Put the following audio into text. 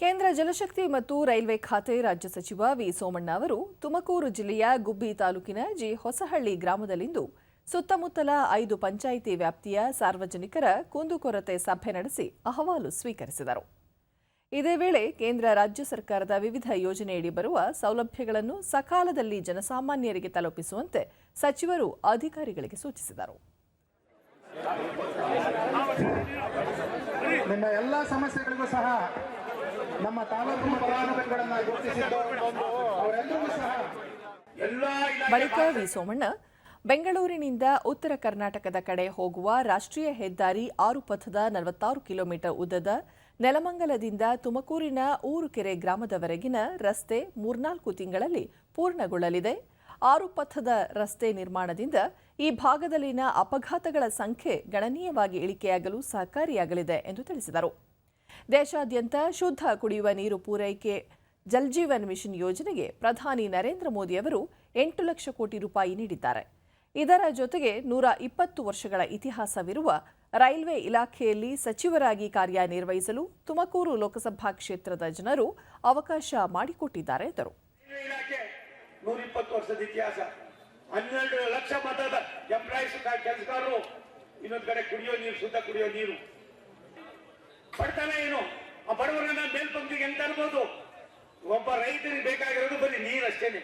ಕೇಂದ್ರ ಜಲಶಕ್ತಿ ಮತ್ತು ರೈಲ್ವೆ ಖಾತೆ ರಾಜ್ಯ ಸಚಿವ ವಿ ಸೋಮಣ್ಣ ಅವರು ತುಮಕೂರು ಜಿಲ್ಲೆಯ ಗುಬ್ಬಿ ತಾಲೂಕಿನ ಜಿ ಹೊಸಹಳ್ಳಿ ಗ್ರಾಮದಲ್ಲಿಂದು ಸುತ್ತಮುತ್ತಲ ಐದು ಪಂಚಾಯಿತಿ ವ್ಯಾಪ್ತಿಯ ಸಾರ್ವಜನಿಕರ ಕುಂದುಕೊರತೆ ಸಭೆ ನಡೆಸಿ ಅಹವಾಲು ಸ್ವೀಕರಿಸಿದರು. ಇದೇ ವೇಳೆ ಕೇಂದ್ರ ರಾಜ್ಯ ಸರ್ಕಾರದ ವಿವಿಧ ಯೋಜನೆಯಡಿ ಬರುವ ಸೌಲಭ್ಯಗಳನ್ನು ಸಕಾಲದಲ್ಲಿ ಜನಸಾಮಾನ್ಯರಿಗೆ ತಲುಪಿಸುವಂತೆ ಸಚಿವರು ಅಧಿಕಾರಿಗಳಿಗೆ ಸೂಚಿಸಿದರು. ನಿಮ್ಮ ಎಲ್ಲ ಸಮಸ್ಯೆಗಳಿಗೂ ಸಹ ನಮ್ಮ ತಾಲೂಕು ಫಲಾನುಭವಿಗಳನ್ನ ಗುರುತಿಸಿದ್ದು ಸಹ ಬಳಿಕ ವಿ ಸೋಮಣ್ಣ. ಬೆಂಗಳೂರಿನಿಂದ ಉತ್ತರ ಕರ್ನಾಟಕದ ಕಡೆ ಹೋಗುವ ರಾಷ್ಟ್ರೀಯ ಹೆದ್ದಾರಿ ಆರು ಪಥದ ನಲವತ್ತಾರು ಕಿಲೋಮೀಟರ್ ಉದ್ದದ ನೆಲಮಂಗಲದಿಂದ ತುಮಕೂರಿನ ಊರುಕೆರೆ ಗ್ರಾಮದವರೆಗಿನ ರಸ್ತೆ ಮೂರ್ನಾಲ್ಕು ತಿಂಗಳಲ್ಲಿ ಪೂರ್ಣಗೊಳ್ಳಲಿದೆ. ಆರು ಪಥದ ರಸ್ತೆ ನಿರ್ಮಾಣದಿಂದ ಈ ಭಾಗದಲ್ಲಿನ ಅಪಘಾತಗಳ ಸಂಖ್ಯೆ ಗಣನೀಯವಾಗಿ ಇಳಿಕೆಯಾಗಲು ಸಹಕಾರಿಯಾಗಲಿದೆ ಎಂದು ತಿಳಿಸಿದರು. ದೇಶಾದ್ಯಂತ ಶುದ್ಧ ಕುಡಿಯುವ ನೀರು ಪೂರೈಕೆ ಜಲ್ಜೀವನ್ ಮಿಷನ್ ಯೋಜನೆಗೆ ಪ್ರಧಾನಿ ನರೇಂದ್ರ ಮೋದಿ ಅವರು ಎಂಟು ಲಕ್ಷ ಕೋಟಿ ರೂಪಾಯಿ ನೀಡಿದ್ದಾರೆ. ಇದರ ಜೊತೆಗೆ ನೂರ ಇಪ್ಪತ್ತು ವರ್ಷಗಳ ಇತಿಹಾಸವಿರುವ ರೈಲ್ವೆ ಇಲಾಖೆಯಲ್ಲಿ ಸಚಿವರಾಗಿ ಕಾರ್ಯನಿರ್ವಹಿಸಲು ತುಮಕೂರು ಲೋಕಸಭಾ ಕ್ಷೇತ್ರದ ಜನರು ಅವಕಾಶ ಮಾಡಿಕೊಟ್ಟಿದ್ದಾರೆ ಎಂದರು. ನೂರ ಇಪ್ಪತ್ತು ವರ್ಷದ ಇತಿಹಾಸ. ಹನ್ನೆರಡು ಲಕ್ಷ ಮತದ ಎಂಪ್ಲಾಯೀಸ್ ಕೆಲಸಗಾರರು, ಇನ್ನೊಂದ್ ಕಡೆ ಕುಡಿಯೋ ನೀರು, ಶುದ್ಧ ಕುಡಿಯೋ ನೀರು. ಬಡತನ ಏನು? ಆ ಬಡವರನ್ನ ಮೇಲ್ಪಂಕ್ತಿಗೆ ಎಂತ ಅನ್ಬೋದು? ಒಬ್ಬ ರೈತರಿಗೆ ಬೇಕಾಗಿರೋದು ಬರೀ ನೀರಷ್ಟೇನೆ.